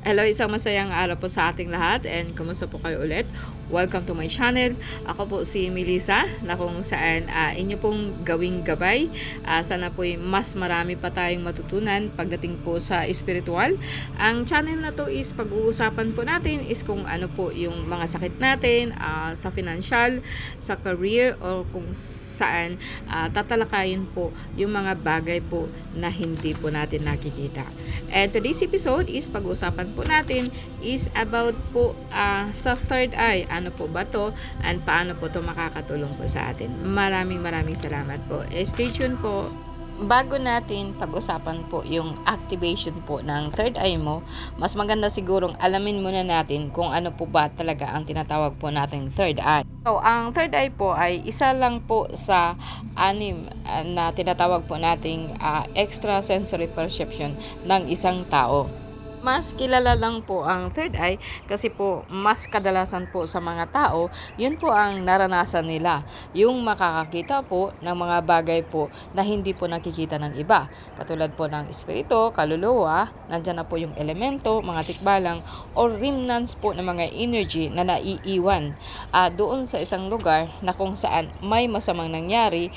Hello, isang masayang araw po sa ating lahat and kumusta po kayo ulit? Welcome to my channel. Ako po si Melissa na kung saan ah, inyo pong gawing gabay. Ah, sana po mas marami pa tayong matutunan pagdating po sa espiritual. Ang channel na to is pag-uusapan po natin is kung ano po yung mga sakit natin ah, sa financial, sa career or kung saan ah, tatalakayin po yung mga bagay po na hindi po natin nakikita. And today's episode is pag-uusapan po natin is about po ah, sa third eye. Ano po ba to and paano po to makakatulong po sa atin. Maraming maraming salamat po. Eh, stay tuned po. Bago natin pag-usapan po yung activation po ng third eye mo, mas maganda sigurong alamin muna natin kung ano po ba talaga ang tinatawag po nating third eye. So, ang third eye po ay isa lang po sa anim ah, na tinatawag po nating ah, extrasensory perception ng isang tao. Mas kilala lang po ang third eye kasi po mas kadalasan po sa mga tao, yun po ang naranasan nila. Yung makakakita po ng mga bagay po na hindi po nakikita ng iba. Katulad po ng espiritu, kaluluwa, nandyan na po yung elemento, mga tikbalang, or remnants po ng mga energy na naiiwan ah, doon sa isang lugar na kung saan may masamang nangyari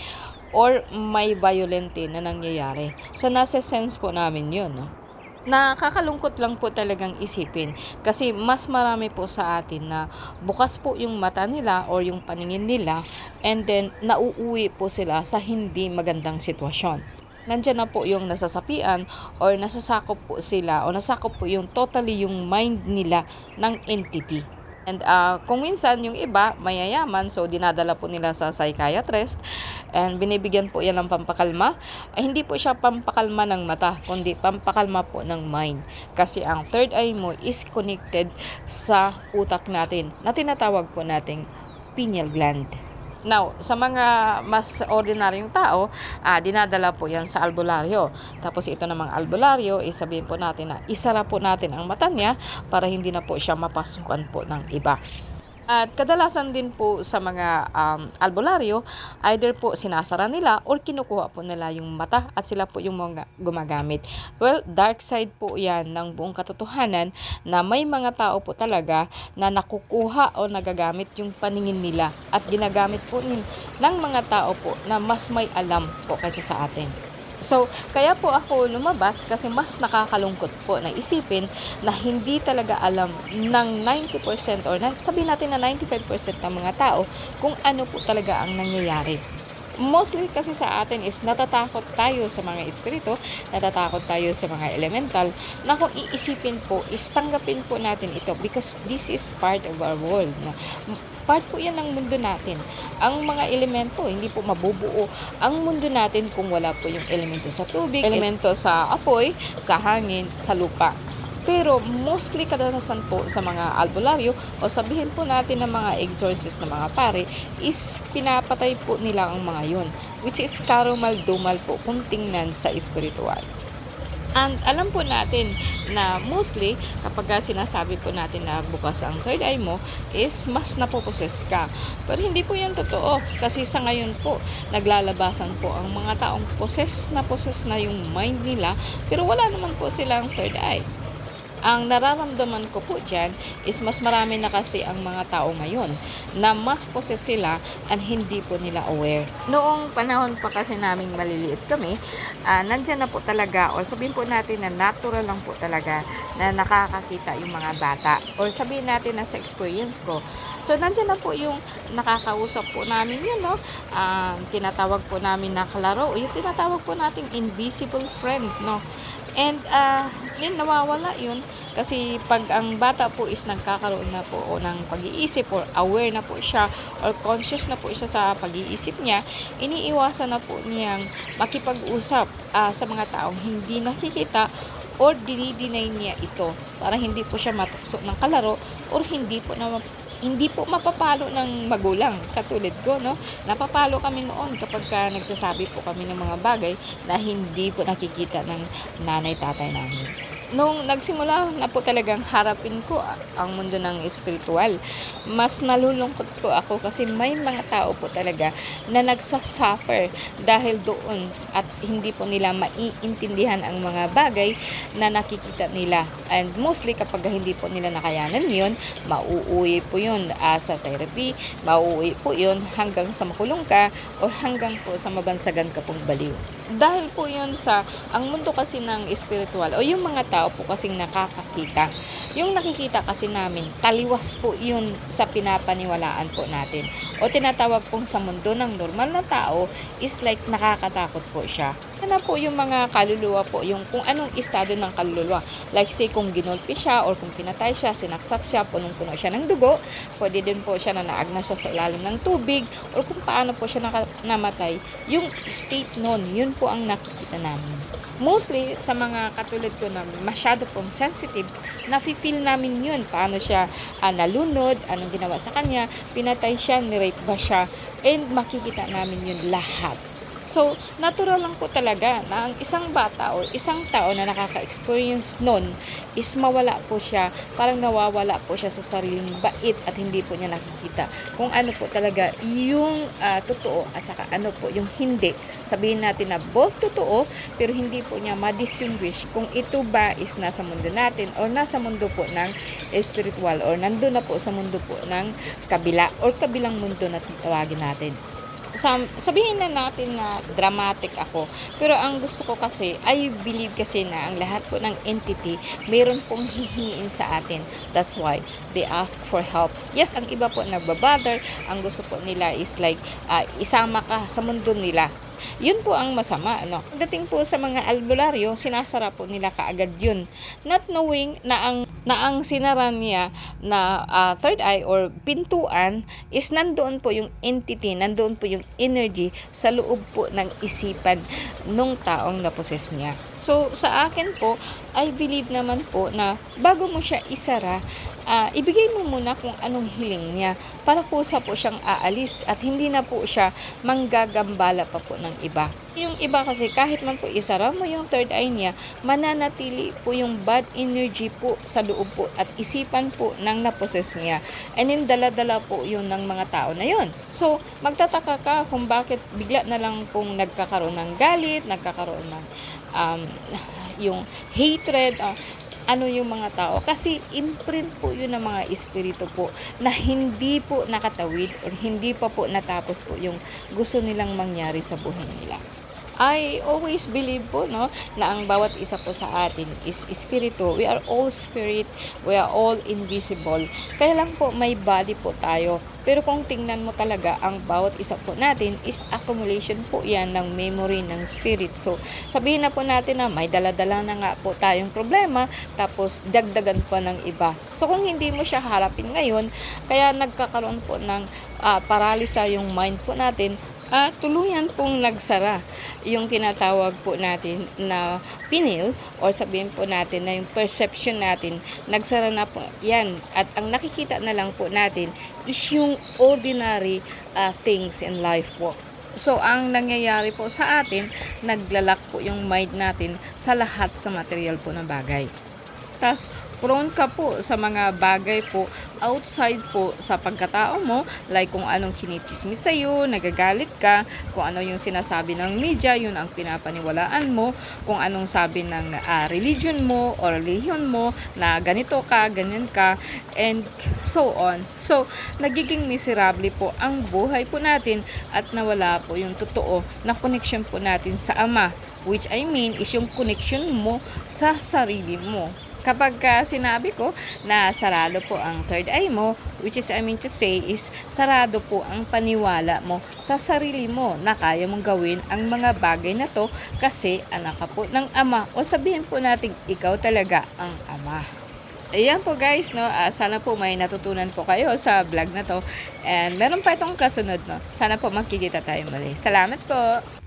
or may violente na nangyayari. So, nasa sense po namin yun. No? Nakakalungkot lang po talagang isipin kasi mas marami po sa atin na bukas po yung mata nila or yung paningin nila and then nauuwi po sila sa hindi magandang sitwasyon. Nandiyan na po yung nasasapian or nasasakop po sila o nasakop po yung totally yung mind nila ng entity. And uh, kung minsan yung iba mayayaman so dinadala po nila sa psychiatrist and binibigyan po yan ng pampakalma. Ay, hindi po siya pampakalma ng mata kundi pampakalma po ng mind. Kasi ang third eye mo is connected sa utak natin na tinatawag po nating pineal gland. Now, sa mga mas ordinaryong tao, ah, dinadala po yan sa albularyo. Tapos ito namang albularyo, isabihin po natin na isara po natin ang mata niya para hindi na po siya mapasukan po ng iba. At kadalasan din po sa mga um, albularyo, either po sinasara nila or kinukuha po nila yung mata at sila po yung mga gumagamit. Well, dark side po yan ng buong katotohanan na may mga tao po talaga na nakukuha o nagagamit yung paningin nila at ginagamit po ng mga tao po na mas may alam po kaysa sa atin. So, kaya po ako lumabas kasi mas nakakalungkot po na isipin na hindi talaga alam ng 90% or na, sabihin natin na 95% ng mga tao kung ano po talaga ang nangyayari. Mostly kasi sa atin is natatakot tayo sa mga espiritu, natatakot tayo sa mga elemental, na kung iisipin po, is tanggapin po natin ito because this is part of our world. Part po yan ng mundo natin. Ang mga elemento, hindi po mabubuo ang mundo natin kung wala po yung elemento sa tubig, elemento sa apoy, sa hangin, sa lupa. Pero mostly kadalasan po sa mga albularyo o sabihin po natin ng mga exorcist na mga pare is pinapatay po nila ang mga yun. Which is karumal-dumal po kung tingnan sa espiritual. And alam po natin na mostly kapag ka sinasabi po natin na bukas ang third eye mo is mas napoposes ka. Pero hindi po yan totoo kasi sa ngayon po naglalabasan po ang mga taong poses na poses na yung mind nila pero wala naman po silang third eye ang nararamdaman ko po dyan is mas marami na kasi ang mga tao ngayon na mas poses sila and hindi po nila aware. Noong panahon pa kasi namin maliliit kami, uh, nandyan na po talaga or sabihin po natin na natural lang po talaga na nakakakita yung mga bata or sabihin natin na sa experience ko. So, nandyan na po yung nakakausap po namin yun, no? Uh, tinatawag po namin na kalaro. Yung tinatawag po nating invisible friend, no? And uh, yun, nawawala yun. Kasi pag ang bata po is nagkakaroon na po o ng pag-iisip or aware na po siya or conscious na po siya sa pag-iisip niya, iniiwasan na po niyang makipag-usap uh, sa mga taong hindi nakikita or dinideny niya ito para hindi po siya matukso ng kalaro or hindi po na hindi po mapapalo ng magulang katulad ko no? Napapalo kami noon kapag ka nagsasabi po kami ng mga bagay na hindi po nakikita ng nanay tatay namin nung nagsimula na po talagang harapin ko ang mundo ng espiritual, mas nalulungkot po ako kasi may mga tao po talaga na nagsasuffer dahil doon at hindi po nila maiintindihan ang mga bagay na nakikita nila. And mostly kapag hindi po nila nakayanan yun, mauuwi po yun ah, sa therapy, mauuwi po yun hanggang sa makulong ka o hanggang po sa mabansagan ka pong baliw. Dahil po yun sa, ang mundo kasi ng espiritual o yung mga tao po kasing nakakakita, yung nakikita kasi namin, taliwas po yun sa pinapaniwalaan po natin. O tinatawag pong sa mundo ng normal na tao is like nakakatakot po siya. Ano po yung mga kaluluwa po, yung kung anong estado ng kaluluwa. Like say kung ginulpi siya or kung pinatay siya, sinaksak siya, punong-puno siya ng dugo, pwede din po siya na naagna siya sa ilalim ng tubig or kung paano po siya namatay. Yung state nun, yun po ang nakikita namin. Mostly sa mga katulad ko na masyado pong sensitive, nafe-feel namin yun. Paano siya ah, nalunod, anong ginawa sa kanya, pinatay siya, nirape ba siya, and makikita namin yun lahat. So, natural lang po talaga na ang isang bata o isang tao na nakaka-experience nun is mawala po siya, parang nawawala po siya sa sariling bait at hindi po niya nakikita kung ano po talaga yung ah, totoo at saka ano po yung hindi. Sabihin natin na both totoo pero hindi po niya ma-distinguish kung ito ba is nasa mundo natin or nasa mundo po ng spiritual or nandun na po sa mundo po ng kabila or kabilang mundo na tawagin natin sabihin na natin na dramatic ako. Pero ang gusto ko kasi, I believe kasi na ang lahat po ng entity, mayroon pong hihingiin sa atin. That's why they ask for help. Yes, ang iba po nagbabother. Ang gusto po nila is like, ah, isama ka sa mundo nila. Yun po ang masama. Ano? Pagdating po sa mga albularyo, sinasara po nila kaagad yun. Not knowing na ang, na ang sinara niya na ah, third eye or pintuan is nandoon po yung entity, nandoon po yung energy sa loob po ng isipan nung taong naposes niya. So, sa akin po, I believe naman po na bago mo siya isara, ah, ibigay mo muna kung anong hiling niya para po sa po siyang aalis at hindi na po siya manggagambala pa po ng iba. Yung iba kasi kahit man po isara mo yung third eye niya, mananatili po yung bad energy po sa loob po at isipan po ng naposes niya. And then dala-dala po yun ng mga tao na yun. So, magtataka ka kung bakit bigla na lang pong nagkakaroon ng galit, nagkakaroon ng um, yung hatred, ah, ano yung mga tao. Kasi imprint po yun ng mga espiritu po na hindi po nakatawid or hindi pa po natapos po yung gusto nilang mangyari sa buhay nila. I always believe po no na ang bawat isa po sa atin is espiritu. We are all spirit, we are all invisible. Kaya lang po may body po tayo. Pero kung tingnan mo talaga ang bawat isa po natin is accumulation po yan ng memory ng spirit. So sabihin na po natin na may daladala na nga po tayong problema tapos dagdagan pa ng iba. So kung hindi mo siya harapin ngayon, kaya nagkakaroon po ng ah, paralisa yung mind po natin at tuluyan pong nagsara. Yung tinatawag po natin na pinil o sabihin po natin na yung perception natin nagsara na po yan. At ang nakikita na lang po natin is yung ordinary uh, things in life po. So, ang nangyayari po sa atin, naglalak po yung mind natin sa lahat sa material po ng bagay. Tapos, prone ka po sa mga bagay po outside po sa pagkatao mo, like kung anong kinichismis sa'yo, nagagalit ka, kung ano yung sinasabi ng media, yun ang pinapaniwalaan mo, kung anong sabi ng ah, religion mo or religion mo na ganito ka, ganyan ka, and so on. So, nagiging miserable po ang buhay po natin at nawala po yung totoo na connection po natin sa Ama which I mean is yung connection mo sa sarili mo kapag ka sinabi ko na sarado po ang third eye mo, which is I mean to say is sarado po ang paniwala mo sa sarili mo na kaya mong gawin ang mga bagay na to kasi anak ka po ng ama o sabihin po natin ikaw talaga ang ama. Ayan po guys, no? Ah, sana po may natutunan po kayo sa vlog na to. And meron pa itong kasunod, no? Sana po magkikita tayo muli. Salamat po!